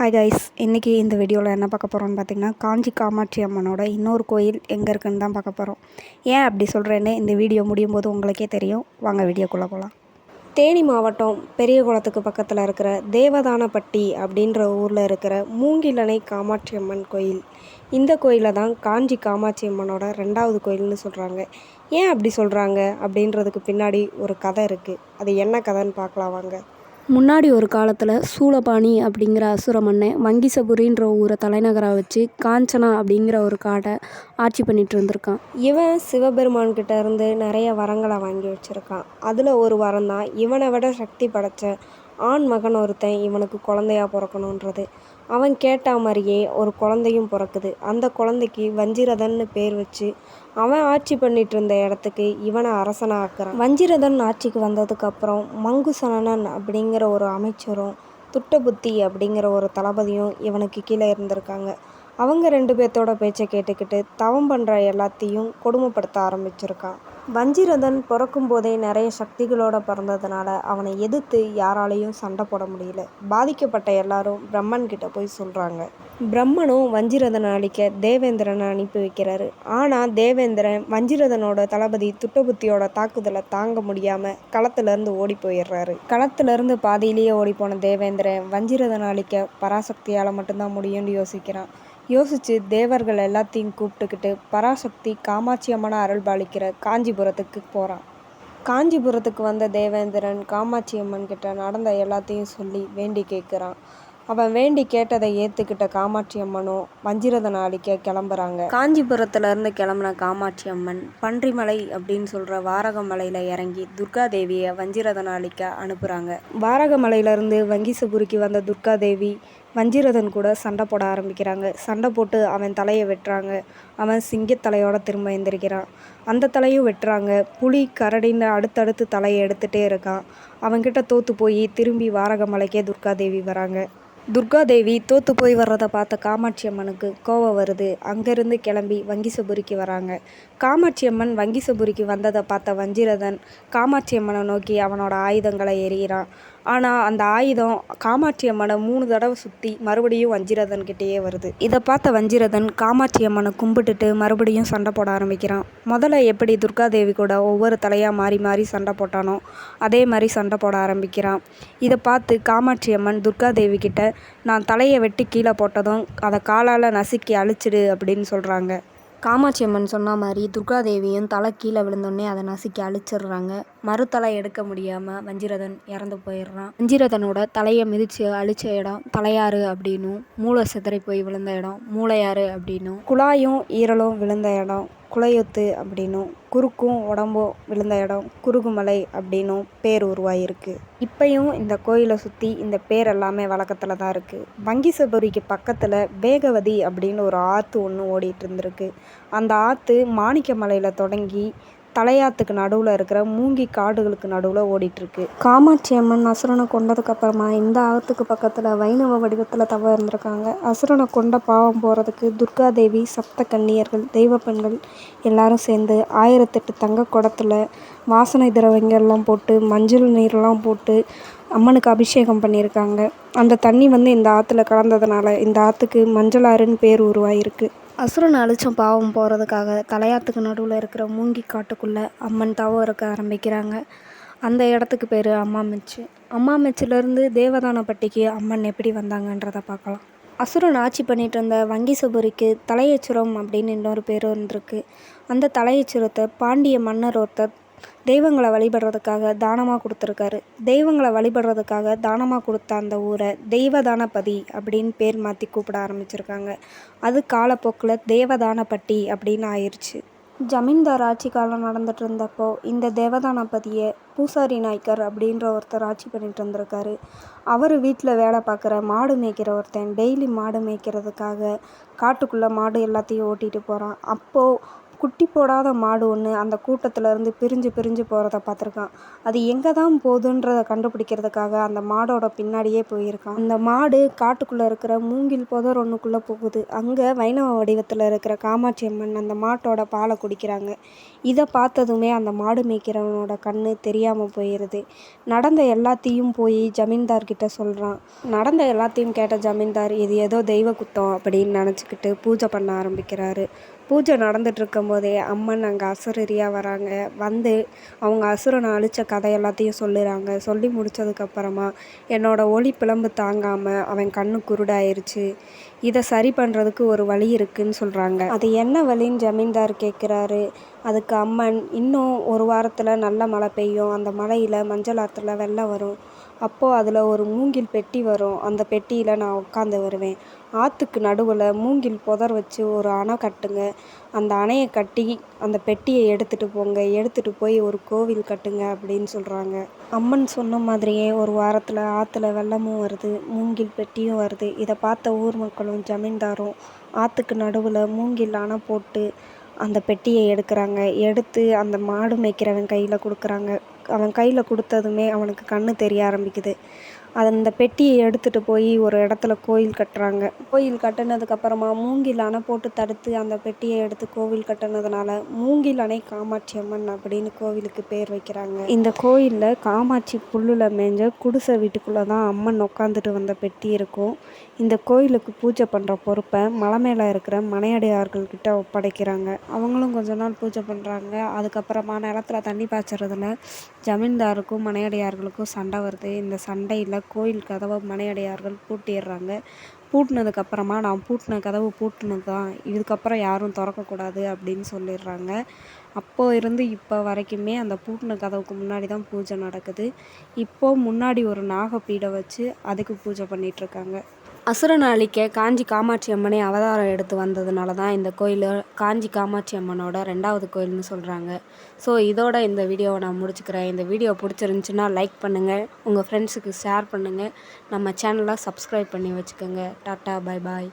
Hi guys இன்றைக்கி இந்த வீடியோவில் என்ன பார்க்க போகிறோம்னு பார்த்தீங்கன்னா காஞ்சி காமாட்சி அம்மனோட இன்னொரு கோயில் எங்கே இருக்குன்னு தான் பார்க்க போகிறோம் ஏன் அப்படி சொல்கிறேன்னு இந்த வீடியோ முடியும் போது உங்களுக்கே தெரியும். வாங்க வீடியோக்குள்ளே போகலாம் தேனி மாவட்டம் பெரியகுளத்துக்கு பக்கத்தில் இருக்கிற தேவதானப்பட்டி அப்படின்ற ஊரில் இருக்கிற மூங்கிலணை காமாட்சி அம்மன் கோயில். இந்த கோயிலை தான் காஞ்சி காமாட்சி அம்மனோட ரெண்டாவது கோயில்னு சொல்கிறாங்க ஏன் அப்படி சொல்கிறாங்க அப்படின்றதுக்கு பின்னாடி ஒரு கதை இருக்குது அது என்ன கதைன்னு பார்க்கலாம் வாங்க. முன்னாடி ஒரு காலத்தில் சூளபாணி அப்படிங்கிற அசுர மன்னன் வங்கிசபுரின்ற ஊரை தலைநகராக வச்சு காஞ்சனா அப்படிங்கிற ஒரு காடை ஆட்சி பண்ணிட்டு இருந்திருக்கான். இவன் சிவபெருமான்கிட்ட இருந்து நிறைய வரங்களை வாங்கி வச்சுருக்கான். அதில் ஒரு வரம் தான் இவனை விட சக்தி படைச்ச ஆண் மகன் ஒருத்தன் இவனுக்கு குழந்தையா பிறக்கணுன்றது அவன் கேட்ட மாதிரியே ஒரு குழந்தையும் பிறக்குது. அந்த குழந்தைக்கு வஞ்சிரதன்னு பேர் வச்சு அவன் ஆட்சி பண்ணிட்டு இருந்த இடத்துக்கு இவனை அரசனாக ஆக்குறான் வஞ்சிரதன் ஆட்சிக்கு வந்ததுக்கப்புறம் மங்குசனனன் அப்படிங்கிற ஒரு அமைச்சரும் துட்டபுத்தி அப்படிங்கிற ஒரு தளபதியும் இவனுக்கு கீழே இருந்திருக்காங்க. அவங்க ரெண்டு பேர்த்தோட பேச்சை கேட்டுக்கிட்டு தவம் பண்ணுற எல்லாத்தையும் கொடுமைப்படுத்த ஆரம்பிச்சிருக்கான். வஞ்சிரதன் பிறக்கும் போதே நிறைய சக்திகளோட பிறந்ததுனால அவனை எதிர்த்து யாராலையும் சண்டை போட முடியல. பாதிக்கப்பட்ட எல்லாரும் பிரம்மன் கிட்ட போய் சொல்கிறாங்க பிரம்மனும் வஞ்சிரதனை அழிக்க தேவேந்திரனை அனுப்பி வைக்கிறாரு. ஆனால் தேவேந்திரன் வஞ்சிரதனோட தளபதி துட்டபுத்தியோட தாக்குதலை தாங்க முடியாமல் களத்துலேருந்து ஓடி போயிடுறாரு. களத்துலேருந்து பாதியிலேயே ஓடி போன தேவேந்திரன் வஞ்சிரதனை அழிக்க பராசக்தியால் மட்டும்தான் முடியும்னு யோசிக்கிறான். யோசித்து தேவர்கள் எல்லாத்தையும் கூப்பிட்டுக்கிட்டு பராசக்தி காமாட்சி அம்மனை அருள்பாலிக்கிற காஞ்சிபுரத்துக்கு போகிறான் காஞ்சிபுரத்துக்கு வந்த தேவேந்திரன் காமாட்சி அம்மன் கிட்ட நடந்த எல்லாத்தையும் சொல்லி வேண்டி கேட்குறான் அவன் வேண்டி கேட்டதை ஏற்றுக்கிட்ட காமாட்சி அம்மனும் வஞ்சிரதனை அழிக்க கிளம்புறாங்க. காஞ்சிபுரத்துலேருந்து கிளம்புன காமாட்சி அம்மன் பன்றிமலை அப்படின்னு சொல்கிற வாரகமலையில் இறங்கி துர்காதேவியை வஞ்சிரதனை அழிக்க அனுப்புகிறாங்க வாரகமலையிலேருந்து வங்கிசபுரிக்கு வந்த துர்காதேவி வஞ்சிரதன் கூட சண்டை போட ஆரம்பிக்கிறாங்க. சண்டை போட்டு அவன் தலையை வெட்டுறாங்க. அவன் சிங்கத்தலையோட திரும்ப எந்திரிக்கிறான். அந்த தலையும் வெட்டுறாங்க. புலி கரடின்னு அடுத்தடுத்து தலையை எடுத்துகிட்டே இருக்கான். அவன்கிட்ட தோற்று போய் திரும்பி வாரகமலைக்கே துர்காதேவி வராங்க. துர்காதேவி தோற்று போய் வர்றதை பார்த்த காமாட்சி அம்மனுக்கு கோவம் வருது. அங்கேருந்து கிளம்பி வங்கி சபுரிக்கு வராங்க. காமாட்சி அம்மன் வங்கி சபுரிக்கு வந்ததை பார்த்த வஞ்சிரதன் காமாட்சி அம்மனை நோக்கி அவனோட ஆயுதங்களை எறிகிறான். ஆனால் அந்த ஆயுதம் காமாட்சி அம்மனை மூணு தடவை சுற்றி மறுபடியும் வஞ்சிரதன் கிட்டேயே வருது. இதை பார்த்த வஞ்சிரதன் காமாட்சி அம்மனை கும்பிட்டுட்டு மறுபடியும் சண்டை போட ஆரம்பிக்கிறான். முதல்ல எப்படி துர்காதேவி கூட ஒவ்வொரு தலையாக மாறி மாறி சண்டை போட்டானோ அதே மாதிரி சண்டை போட ஆரம்பிக்கிறான். இதை பார்த்து காமாட்சி அம்மன் துர்காதேவி கிட்ட நான் தலையை வெட்டி கீழே போட்டதும் அதை காலால் நசுக்கி அழிச்சிடு அப்படின்னு சொல்கிறாங்க காமாட்சி அம்மன் சொன்ன மாதிரி துர்காதேவியும் தலை கீழே விழுந்தோடனே அதை நசுக்கி அழிச்சிடுறாங்க. மறுத்தலை எடுக்க முடியாமல் வஞ்சிரதன் இறந்து போயிடுறான். வஞ்சிரதனோட தலையை மிதித்து அழிச்ச இடம் தலையாறு அப்படின்னும். மூளை சிதறி போய் விழுந்த இடம் மூளையாறு அப்படின்னும். குழாயும் ஈரலும் விழுந்த இடம். குலையொத்து அப்படின்னும் குறுக்கும் உடம்பும் விழுந்த இடம் குறுகுமலை அப்படின்னும் பேர் உருவாகியிருக்கு இப்பையும் இந்த கோயிலை சுற்றி இந்த பேர் எல்லாமே வழக்கத்தில் தான் இருக்குது வங்கி சபரிக்கு பக்கத்தில் வேகவதி அப்படின்னு ஒரு ஆற்று ஒன்று ஓடிட்டு இருந்திருக்கு. அந்த ஆற்று மாணிக்கமலையில் தொடங்கி தலையாத்துக்கு நடுவில் இருக்கிற மூங்கி காடுகளுக்கு நடுவில் ஓடிட்டுருக்கு. காமாட்சி அம்மன் அசுரனை கொண்டதுக்கப்புறமா இந்த ஆற்றுக்கு பக்கத்தில் வைணவ வடிவத்தில் தவ இருந்திருக்காங்க. அசுரனை கொண்ட பாவம் போகிறதுக்கு துர்காதேவி சப்த கன்னியர்கள் தெய்வ பெண்கள் எல்லாரும் சேர்ந்து ஆயிரத்தெட்டு தங்க குடத்தில் வாசனை திரவங்கள்லாம் போட்டு மஞ்சள் நீர்லாம் போட்டு அம்மனுக்கு அபிஷேகம் பண்ணியிருக்காங்க. அந்த தண்ணி வந்து இந்த ஆற்றுல கலந்ததுனால இந்த ஆற்றுக்கு மஞ்சளாறுன்னு பேர் உருவாயிருக்கு. அசுரனை அழிச்சம் பாவம் போகிறதுக்காக தலையாத்துக்கு நடுவில் இருக்கிற மூங்கி காட்டுக்குள்ளே அம்மன் தவம் இருக்க ஆரம்பிக்கிறாங்க. அந்த இடத்துக்கு பேர் அம்மா மெச்சு. அம்மா மெச்சிலேருந்து தேவதானப்பட்டிக்கு அம்மன் எப்படி வந்தாங்கன்றதை பார்க்கலாம். அசுரன் ஆட்சி பண்ணிட்டு இருந்த வங்கி வங்கிசபுரிக்கு தலையச்சுரம் அப்படின்னு இன்னொரு பேர் இருந்திருக்கு அந்த தலையச்சுரத்தை பாண்டிய மன்னர் ஒருத்தர் தெய்வங்களை வழிபடுறதுக்காக தானமாக கொடுத்துருக்காரு. தெய்வங்களை வழிபடுறதுக்காக தானமாக கொடுத்த அந்த ஊரை தெய்வதானபதி அப்படின்னு பேர் மாற்றி கூப்பிட ஆரம்பிச்சிருக்காங்க. அது காலப்போக்கில் தேவதானப்பட்டி அப்படின்னு ஆயிடுச்சு ஜமீன்தார் ஆட்சி காலம் நடந்துட்டு இருந்தப்போ இந்த தேவதானபதியை பூசாரி நாய்க்கர் அப்படின்ற ஒருத்தர் ஆட்சி பண்ணிட்டு இருந்திருக்காரு. அவர் வீட்டில் வேலை பார்க்குற மாடு மேய்க்கிற ஒருத்தன் டெய்லி மாடு மேய்க்கிறதுக்காக காட்டுக்குள்ளே மாடு எல்லாத்தையும் ஓட்டிகிட்டு போகிறான் அப்போது குட்டி போடாத மாடு ஒன்று அந்த கூட்டத்திலேருந்து பிரிஞ்சு பிரிஞ்சு போகிறத பார்த்துருக்கான். அது எங்கே தான் போகுதுன்றதை கண்டுபிடிக்கிறதுக்காக அந்த மாடோட பின்னாடியே போயிருக்கான். அந்த மாடு காட்டுக்குள்ளே இருக்கிற மூங்கில் புதர் ஒன்றுக்குள்ளே போகுது. அங்கே வைணவ வடிவத்தில் இருக்கிற காமாட்சி அம்மன் அந்த மாட்டோட பாலை குடிக்கிறாங்க. இதை பார்த்ததுமே அந்த மாடு மேய்க்கிறவனோட கண் தெரியாமல் போயிடுது நடந்த எல்லாத்தையும் போய் ஜமீன்தார்கிட்ட சொல்கிறான் நடந்த எல்லாத்தையும் கேட்ட ஜமீன்தார் இது ஏதோ தெய்வ குத்தம் அப்படின்னு நினச்சிக்கிட்டு பூஜை பண்ண ஆரம்பிக்கிறாரு. பூஜை நடந்துட்டு இருக்கும்போதே அம்மன் அங்கே அசுரரியாக வராங்க. வந்து அவங்க அசுரனை அழித்த கதை எல்லாத்தையும் சொல்லுறாங்க. சொல்லி முடிச்சதுக்கப்புறமா என்னோட ஒளி பிளம்பு தாங்காமல் அவன் கண்ணு குருடாயிருச்சு. இதை சரி பண்ணுறதுக்கு ஒரு வழி இருக்குன்னு சொல்கிறாங்க அது என்ன வழின்னு ஜமீன்தார் கேட்குறாரு அதுக்கு அம்மன் இன்னும் ஒரு வாரத்தில் நல்ல மழை பெய்யும். அந்த மழையில் மஞ்சள் ஆற்றுல வெள்ளம் வரும். அப்போது அதில் ஒரு மூங்கில் பெட்டி வரும். அந்த பெட்டியில் நான் உட்காந்து வருவேன். ஆற்றுக்கு நடுவில் மூங்கில் புதர் வச்சு ஒரு அணை கட்டுங்க. அந்த அணையை கட்டி அந்த பெட்டியை எடுத்துகிட்டு போங்க. எடுத்துகிட்டு போய் ஒரு கோவில் கட்டுங்க அப்படின்னு சொல்கிறாங்க அம்மன் சொன்ன மாதிரியே ஒரு வாரத்தில் ஆற்றுல வெள்ளமும் வருது மூங்கில் பெட்டியும் வருது. இதை பார்த்த ஊர் மக்களும் ஜமீன்தாரும் ஆற்றுக்கு நடுவில் மூங்கில் அணை போட்டு அந்த பெட்டியை எடுக்கிறாங்க. எடுத்து அந்த மாடு மேய்க்கிறவன் கையில் கொடுக்குறாங்க. அவன் கையில் கொடுத்ததுமே அவனுக்கு கண்ணு தெரிய ஆரம்பிக்குது. அந்த பெட்டியை எடுத்துகிட்டு போய் ஒரு இடத்துல கோயில் கட்டுறாங்க. கோயில் கட்டினதுக்கப்புறமா மூங்கில் அணை போட்டு தடுத்து அந்த பெட்டியை எடுத்து கோவில் கட்டினதுனால மூங்கில் அணை காமாட்சி அம்மன் அப்படின்னு கோவிலுக்கு பேர் வைக்கிறாங்க. இந்த கோயிலில் காமாட்சி புல்லில் மேஞ்ச குடிசை வீட்டுக்குள்ளே தான் அம்மன் உட்காந்துட்டு வந்த பெட்டி இருக்கும். இந்த கோயிலுக்கு பூஜை பண்ணுற பொறுப்பை மலை மேலே இருக்கிற மனையடியார்கள்கிட்ட ஒப்படைக்கிறாங்க. அவங்களும் கொஞ்ச நாள் பூஜை பண்ணுறாங்க அதுக்கப்புறமா நிலத்துல தண்ணி பாய்ச்சறதுல ஜமீன்தாருக்கும் மனையடியார்களுக்கும் சண்டை வருது. இந்த சண்டையில் கோயில் கதவை மனையடையார்கள் பூட்டிடுறாங்க. பூட்டினதுக்கப்புறமா நான் பூட்டின கதவு பூட்டினது தான் இதுக்கப்புறம் யாரும் திறக்கக்கூடாது அப்படின்னு சொல்லிடுறாங்க. அப்போது இருந்து இப்போ வரைக்குமே அந்த பூட்டின கதவுக்கு முன்னாடி தான் பூஜை நடக்குது. இப்போது முன்னாடி ஒரு நாகப்பீடை வச்சு அதுக்கு பூஜை பண்ணிகிட்ருக்காங்க அசுரனை அழிக்க காஞ்சி காமாட்சி அம்மனே அவதாரம் எடுத்து வந்ததுனால தான் இந்த கோயில் காஞ்சி காமாட்சி அம்மனோட ரெண்டாவது கோயில்னு சொல்கிறாங்க ஸோ இதோட இந்த வீடியோவை நான் முடிச்சுக்கிறேன். இந்த வீடியோ பிடிச்சிருந்துச்சின்னா லைக் பண்ணுங்கள் உங்கள் ஃப்ரெண்ட்ஸுக்கு ஷேர் பண்ணுங்கள் நம்ம சேனலை சப்ஸ்கிரைப் பண்ணி வச்சுக்கோங்க. டாட்டா பாய் பாய்